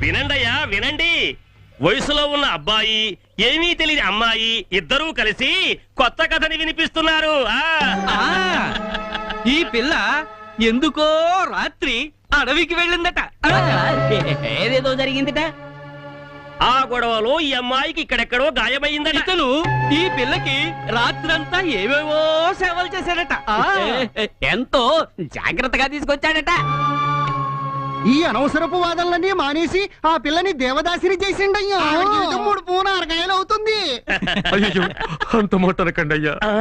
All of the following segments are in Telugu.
వినండయ్యా వినండి. వయసులో ఉన్న అబ్బాయి ఏమీ తెలియని అమ్మాయి ఇద్దరూ కలిసి కొత్త కథని వినిపిస్తున్నారు. ఆ. ఆ, ఈ పిల్ల ఎందుకో రాత్రి అడవికి వెళ్ళిందట. ఏదేదో జరిగిందిట? ఆ గొడవలో ఈ అమ్మాయికి ఇక్కడెక్కడో గాయమైందట. ఇతను ఈ పిల్లకి రాత్రంతా ఏవేవో సేవలు చేశాడట. ఆ, ఎంతో జాగ్రత్తగా తీసుకొచ్చాడట. ఈ అనవసరపు వాదనలన్నీ మానేసి ఆ పిల్లని దేవదాసిని చేసిండయ్యా. మూడు పూన అరకాయలు అవుతుంది. అయ్యో అంత మాటనకండి అయ్యా ఆ,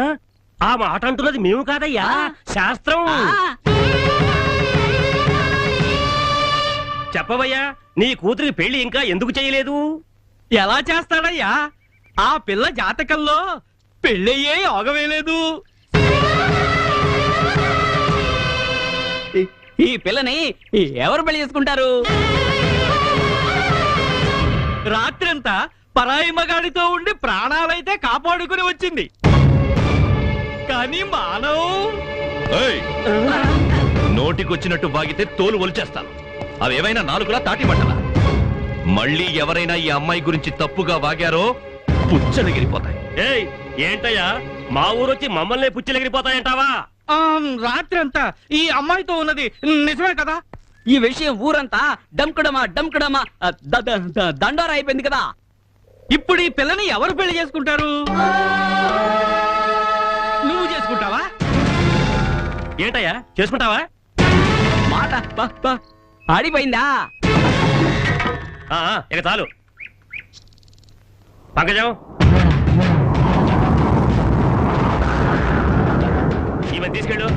ఆ మాట అంటున్నది మేము కాదయ్యా శాస్త్రం. చెప్పవయ్యా నీ కూతురికి పెళ్ళి ఇంకా ఎందుకు చేయలేదు? ఎలా చేస్తాడయ్యా? ఆ పిల్ల జాతకంలో పెళ్ళయ్యే యోగవేలేదు ఈ- పిల్లని ఎవరు పెళ్ళి చేసుకుంటారు? రాత్రంతా పరాయి మగాడితో ఉండి ప్రాణాలైతే కాపాడుకుని వచ్చింది. కానీ మానవ్ ఏయ్! నోటికొచ్చినట్టు వాగితే తోలు ఒలిచేస్తాను. అవేమైనా నాలుగులా తాటి మంటలా మళ్ళీ ఎవరైనా ఈ అమ్మాయి గురించి తప్పుగా వాగారో పుచ్చలగిరిపోతాయి. ఏయ్ ఏంటయ్యా? మా ఊరొచ్చి మమ్మల్ని పుచ్చిలెగిరిపోతాయంటావా? రాత్రంతా ఈ అమ్మాయితో ఉన్నది నిజమే కదా? ఈ విషయం ఊరంతా డంకుడమా డంకుడమా దండోరా అయిపోయింది కదా. ఇప్పుడు ఈ పిల్లని ఎవరు పెళ్ళి చేసుకుంటారు? నువ్వు చేసుకుంటావా? ఏంటయ్యా? చేసుకుంటావా? మాట ఆడిపోయిందా? ఇక చాలు. పంకజం ఈమె తీసుకెళ్ళు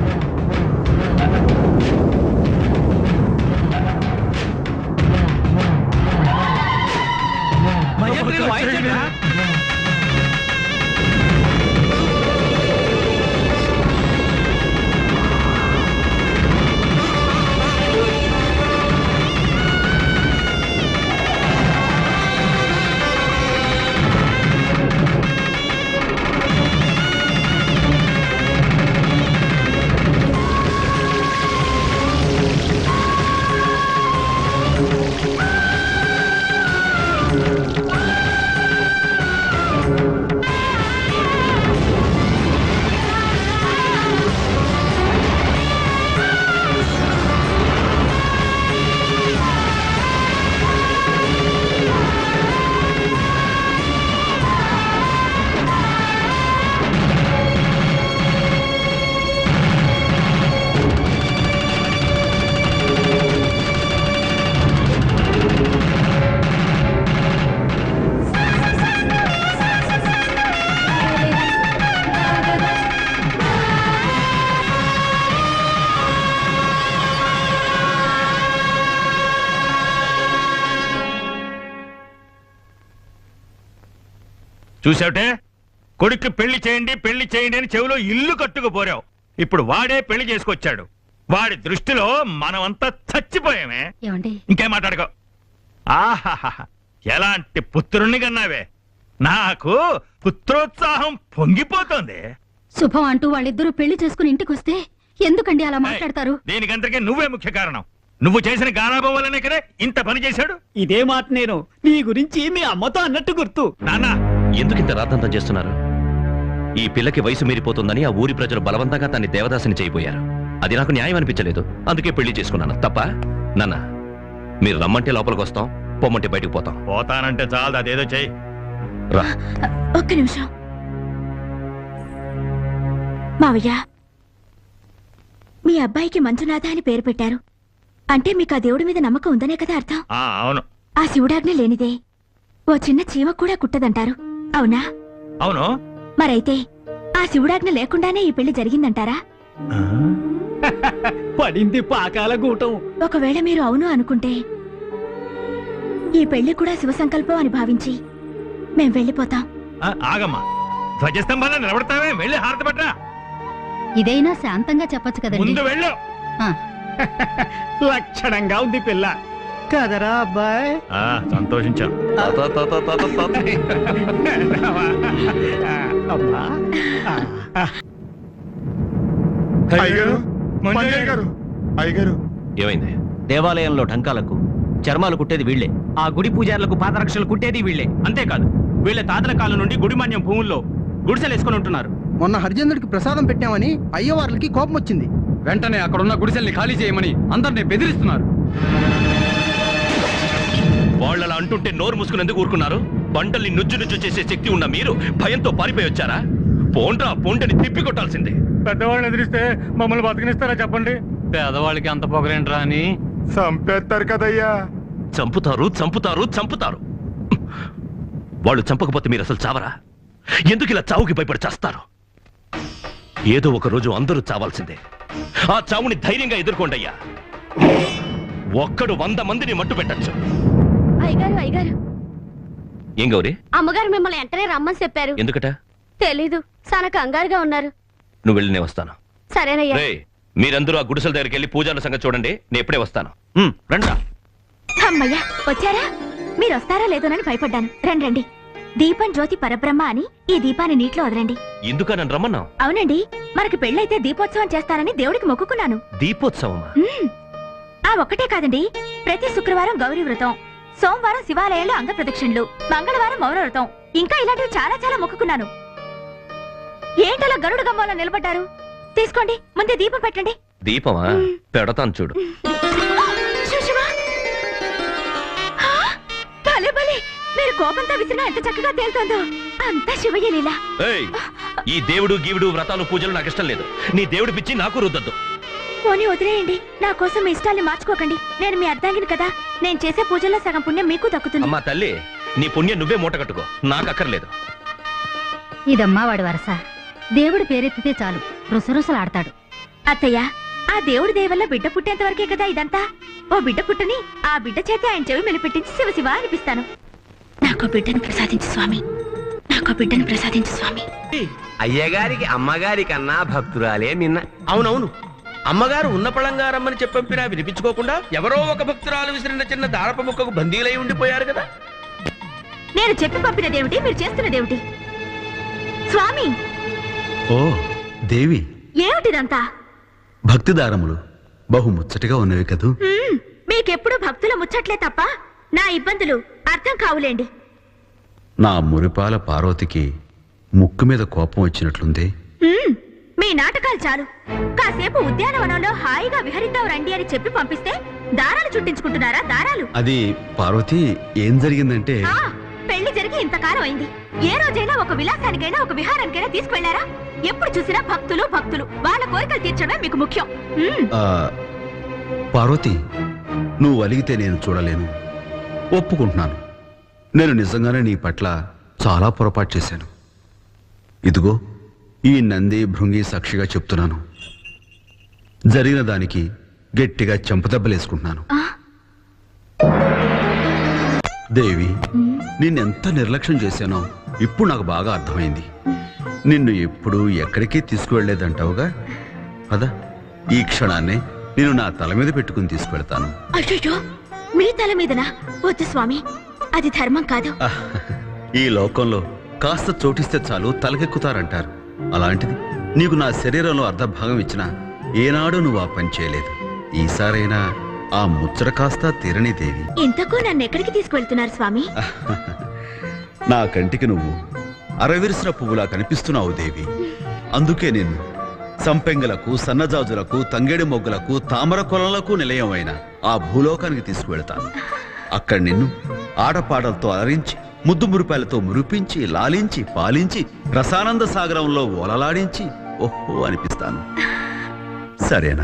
భయత్రీలు వాయించండిరా. చూసావుటే? కొడుక్కి పెళ్ళి చేయండి పెళ్ళి చేయండి అని చెవిలో ఇల్లు కట్టుకుపోరావు. ఇప్పుడు వాడే పెళ్ళి చేసుకొచ్చాడు. వాడి దృష్టిలో మనమంతా చచ్చిపోయామే. ఏమండి? ఇంకేం మాట్లాడుకో. ఆహాహా ఎలాంటి పుత్రుణ్ణి కన్నావే? నాకు పుత్రోత్సాహం పొంగిపోతోంది. శుభం అంటూ వాళ్ళిద్దరూ పెళ్ళి చేసుకుని ఇంటికొస్తే ఎందుకండి అలా మాట్లాడతారు? దీనికంతకే నువ్వే ముఖ్య కారణం. నువ్వు చేసిన గారాబం వల్లనే కదా ఇంత పని చేశాడు? ఇదే మాట నేను నీ గురించి మీ అమ్మతో అన్నట్టు గుర్తు. నాన్న ఎందుకు ఇంత రాద్దంతం చేస్తున్నారు? ఈ పిల్లకి వయసు మీరిపోతుందని ఆ ఊరి ప్రజలు బలవంతంగా తన్ని దేవదాసిని చేయబోయారు. అది నాకు న్యాయం అనిపించలేదు. అందుకే పెళ్ళి చేసుకున్నాను. తప్ప నాన్న మీరు రమ్మంటే లోపలికి వస్తాం పొమ్మంటే బయటకు పోతాం. పోతానంటే చాలదు అదేదో చెయ్యి. రా. ఒక్క నిమిషం. మావయ్య మీ అబ్బాయికి మంజునాథ అని పేరు పెట్టారు. అంటే మీకు ఆ దేవుడి మీద నమ్మకం ఉందనే కదా అర్థం? ఆ అవును. ఆ శివుడాజ్ఞ లేనిదే ఓ చిన్న చీమ కూడా కుట్టదంటారు. అవునా? అవును. మరైతే ఆ శివుడాజ్ఞ లేకుండానే ఈ పెళ్ళి జరిగిందంటారా? పడింది పాకాల గూటం. ఒకవేళ మీరు అవును అనుకుంటే ఈ పెళ్ళి కూడా శివ సంకల్పం అని భావించి మేం వెళ్ళిపోతాం. ఆ, ఆగమ్మా. ధ్వజస్తంభాన్ని నిలబడతావే వెళ్ళి హారతి ఇదైనా శాంతంగా చెప్పొచ్చు ముందు వెళ్ళు. లక్షణంగా ఉంది పిల్ల. కదరా అబ్బాయ్? ఆ, సంతోషించాం. తాత, తాత, తాత, తాత. అమ్మా. అయ్యగారు మంజయ్య గారు. అయ్యగారు. ఏమైంది? దేవాలయంలో ఢంకాలకు చర్మాలు కుట్టేది వీళ్ళే. ఆ గుడి పూజారులకు పాదరక్షలు కుట్టేది వీళ్ళే. అంతేకాదు వీళ్ళ తాతల కాలం నుండి గుడిమాన్యం భూముల్లో గుడిసెలు వేసుకొని ఉంటున్నారు. మొన్న హరిచంద్రుడికి ప్రసాదం పెట్టామని అయ్యవార్లకి కోపం వచ్చింది వెంటనే అక్కడున్న గుడిసెల్ని ఖాళీ చేయమని అందరినీ బెదిరిస్తున్నారు. వాళ్ళలా అంటుంటే నోరు మూసుకుని ఎందుకు ఊరుకున్నారు? పంటల్ని నుజ్జు నుజ్జు చేసే శక్తి ఉన్న మీరు భయంతో పారిపోయి వచ్చారా? పోండ్రా పోండని తిప్పి కొట్టాల్సిందే. పెద్దవాళ్ళని ఎదిరిస్తే మమ్మల్ని బతికినిస్తారా చెప్పండి? పేదవాళ్ళకి అంత పొగరేంట్రా అని? చంపేస్తారు కదయ్యా. చంపుతారు చంపుతారు చంపుతారు. వాళ్ళు చంపకపోతే మీరు అసలు చావరా? ఎందుకు ఇలా చావుకి భయపడి చేస్తారు? ఏదో ఒక రోజు అందరూ చావాల్సిందే. ఆ చావుని ధైర్యంగా ఎదుర్కోండి అయ్యా. ఒక్కడు వంద మందిని మట్టు పెట్టచ్చు అయ్యగారు అయ్యగారు. ఏం గౌరీ? అమ్మగారు మిమ్మల్ని వెంటనే రమ్మని చెప్పారు. ఎందుకట? తెలీదు. చాలా కంగారుగా ఉన్నారు. నువ్వు వెళ్ళి నేను వస్తాను. సరేనయ్యా. మీరందరూ ఆ గుడిసెల దగ్గరికి వెళ్ళి పూజాల సంగతి చూడండి. నేను ఎప్పుడే వస్తాను. ఉమ్, రండ్రా. అమ్మయ్యా వచ్చారా? మీరు వస్తారా లేదోనని భయపడ్డాను. రండి రండి. దీపం జ్యోతి పరబ్రహ్మ అని ఈ దీపాన్ని నీటిలో వదలండి. ఎందుక నన్ను రమ్మన్నావు? అవునండి మనకి పెళ్ళైతే దీపోత్సవం చేస్తానని దేవుడికి మొక్కుకున్నాను. దీపోత్సవమా? మ్మ్. ఆ ఒక్కటే కాదండి ప్రతి శుక్రవారం గౌరీ వ్రతం. సోమవారం శివాలయంలో అంగ ప్రదక్షిణలు మంగళవారం మౌన వ్రతం ఇంకా ఇలాంటివి చాలా చాలా మొక్కుకున్నాను. ఏంటలా గరుడు గమ్మంలో నిలబడ్డారు? తీసుకోండి ముందే దీపం పెట్టండి. దీపమా? పెడతాను చూడు. మీరు కోపంతో విసిరినా ఎంత చక్కగా తేలుతోందో. అంతా శివయ్య లీలా. ఈ దేవుడు గీవుడు వ్రతాలు పూజలు నాకు ఇష్టం లేదు. నీ దేవుడి పిచ్చి నాకు రుద్దద్దు. పోనీ వదిలేయండి. నా కోసం మీ ఇష్టాల్ని మార్చుకోకండి. నేను మీ అర్ధాంగిని కదా. నేను చేసే పూజల్లో సగం పుణ్యం మీకు దక్కుతుంది. అమ్మా తల్లి నీ పుణ్యం నువ్వే మూట కట్టుకో. నాకు అక్కర్లేదు. ఇదమ్మా వాడి వరస. దేవుడి పేరెత్తితే చాలు. రుసరుసలాడతాడు. అత్తయ్య ఆ దేవుడి దయవల్ల బిడ్డ పుట్టేంత వరకే కదా ఇదంతా? ఓ బిడ్డ పుట్టని ఆ బిడ్డ చేతి ఆయన చెవి మెలిపెట్టించి శివ శివ అనిపిస్తాను. నాకు బిడ్డను ప్రసాదించు స్వామి. నాకు బిడ్డను ప్రసాదించు స్వామి. అయ్యగారికి అమ్మగారి కన్నా భక్తురాలే మిన్న. అవునవును. అమ్మగారు ఉన్న పళంగా రమ్మని చెప్పంపినా వినిపించుకోకుండా ఎవరో ఒక భక్తురాలు విసిరిన చిన్న దారప ముక్కకు బందీలై ఉండిపోయారు కదా. నేను చెప్పి పంపినదేమిటి? మీరు చేస్తున్నదేమిటి? స్వామి! ఓ దేవి. ఏమిటిదంతా? భక్తిదారములు బహు ముచ్చటగా ఉన్నవి కదూ? మీకెప్పుడు భక్తుల ముచ్చట్లే తప్ప నా ఇబ్బందులు అర్థం కావులేండి. నా మురిపాల పార్వతికి ముక్కు మీద కోపం వచ్చినట్లుంది. మీ నాటకాలు చాలు. కాసేపు ఉద్యానవనంలో హాయిగా విహరిద్దాం రండి అని చెప్పి పంపిస్తే దారాలు చుట్టించుకుంటున్నారా? దారాలు. అది పార్వతి ఏం జరిగిందంటే? ఆ పెళ్ళి జరిగి ఇంతకాలం అయింది. ఏ రోజైనా ఒక విలాసానికైనా ఒక విహారానికైనా తీసుకువెళ్ళారా? ఎప్పుడు చూసినా భక్తులు భక్తులు. వాళ్ళ కోరికలు తీర్చడమే మీకు ముఖ్యం. ఆ, పార్వతి నువ్వు అలిగితే నేను చూడలేను. ఒప్పుకుంటున్నాను. నేను నిజంగానే నీ పట్ల చాలా పొరపాటు చేశాను. ఇదిగో ఈ నంది భృంగి సాక్షిగా చెప్తున్నాను. జరిగిన దానికి గట్టిగా చెంపదెబ్బలేసుకుంటున్నాను దేవి నిన్నెంత నిర్లక్ష్యం చేశానో ఇప్పుడు నాకు బాగా అర్థమైంది. నిన్ను ఎప్పుడు ఎక్కడికి తీసుకువెళ్ళేదంటావుగా పద ఈ క్షణాన్నే నేను నా తల మీద పెట్టుకుని తీసుకువెళ్తాను. మీ తల మీదనా? వద్దు స్వామి అది ధర్మం కాదు. ఈ లోకంలో కాస్త చోటిస్తే చాలు తలకెక్కుతారంటారు. అలాంటిది. నీకు నా శరీరంలో అర్ధభాగం ఇచ్చినా ఏనాడు నువ్వు ఆ పని చేయలేదు. ఈసారైనా ఆ ముచ్చట కాస్త తీరని దేవి. ఇంతకు నన్ను ఎక్కడికి తీసుకువెళ్తున్నారు స్వామి? నా కంటికి నువ్వు అరవిరిసిన పువ్వులా కనిపిస్తున్నావు దేవి. అందుకే నేను సంపెంగలకు సన్నజాజులకు తంగేడి మొగ్గులకు తామర కొలలకు నిలయమైన ఆ భూలోకానికి తీసుకువెళ్తాను. అక్కడ నిన్ను ఆడపాడలతో అలరించి ముద్దు మురిపాలతో మురిపించి లాలించి పాలించి రసానంద సాగరంలో ఓలలాడించి ఓహో అనిపిస్తాను. సరేనా?